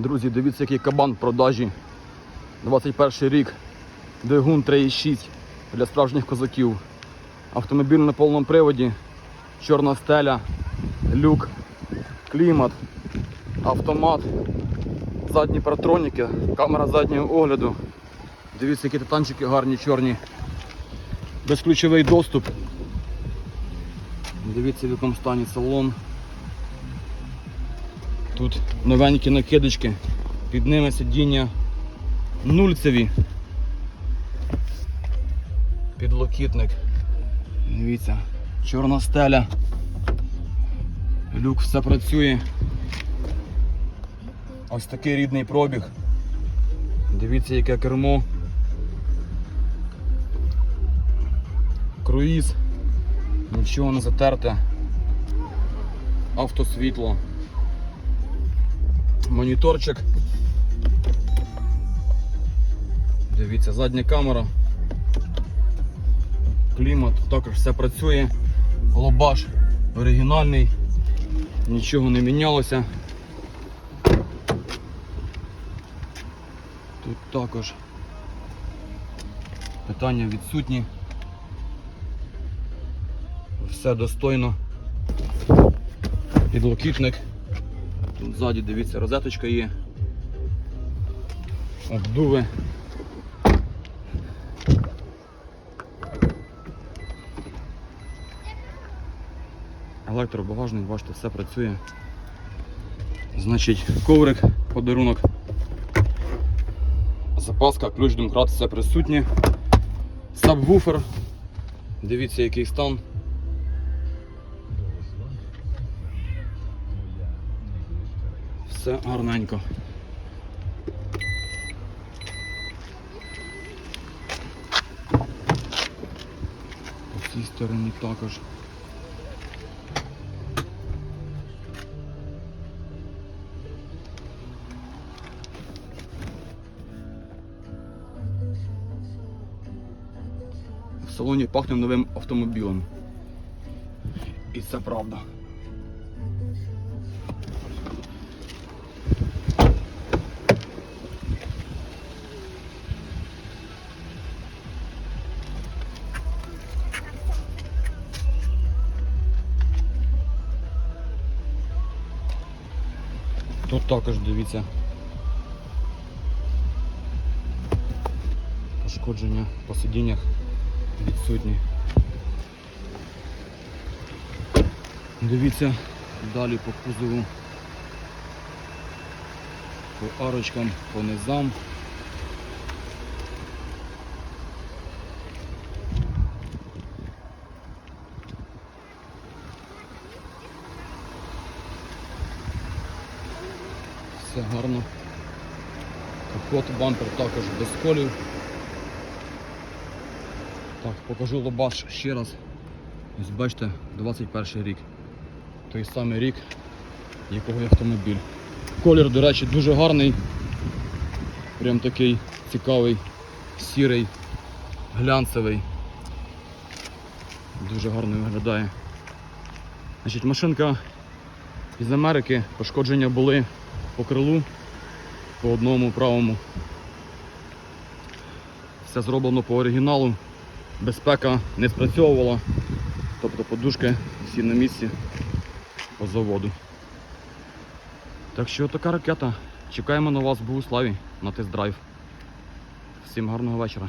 Друзі, дивіться, який кабан в продажі. 21 рік. Двигун 3,6 для справжніх козаків. Автомобіль на повному приводі, чорна стеля, люк, клімат, автомат, задні паратроніки, камера заднього огляду. Дивіться, які титанчики гарні, чорні. Безключовий доступ. Дивіться, в якому стані салон. Тут новенькі накидочки, під ними сидіння нульцеві. Підлокітник. Дивіться, чорна стеля. Люк все працює. Ось такий рідний пробіг. Дивіться, яке кермо. Круїз. Нічого не затерте. Автосвітло. Моніторчик. Дивіться, задня камера. Клімат, також все працює. Лобаш оригінальний. Нічого не мінялося. Тут також питання відсутні. Все достойно. Підлокітник. Тут ззаді, дивіться, розеточка є. Обдуви. Електробагажник, бачите, все працює. Значить, коврик, подарунок. Запаска, ключ домкрат, все присутнє. Сабвуфер. Дивіться, який стан. Все гарненько. По цій стороні також. В салоні пахне новим автомобілем. І це правда. Тут також дивіться. Пошкодження по сидіннях відсутні. Дивіться далі по кузову, по арочкам, по низам. Все гарно. Капот, бампер також без колів. Так, покажу лобаш ще раз. Ось бачите, 21 рік. Той самий рік, якого є автомобіль. Колір, до речі, дуже гарний. Прям такий цікавий, сірий, глянцевий. Дуже гарно виглядає. Значить, машинка із Америки, пошкодження були по крилу, по одному правому. Все зроблено по оригіналу. Безпека не спрацьовувала. Тобто подушки всі на місці по заводу. Так що така ракета. Чекаємо на вас в Богуславі на тест-драйв. Всім гарного вечора.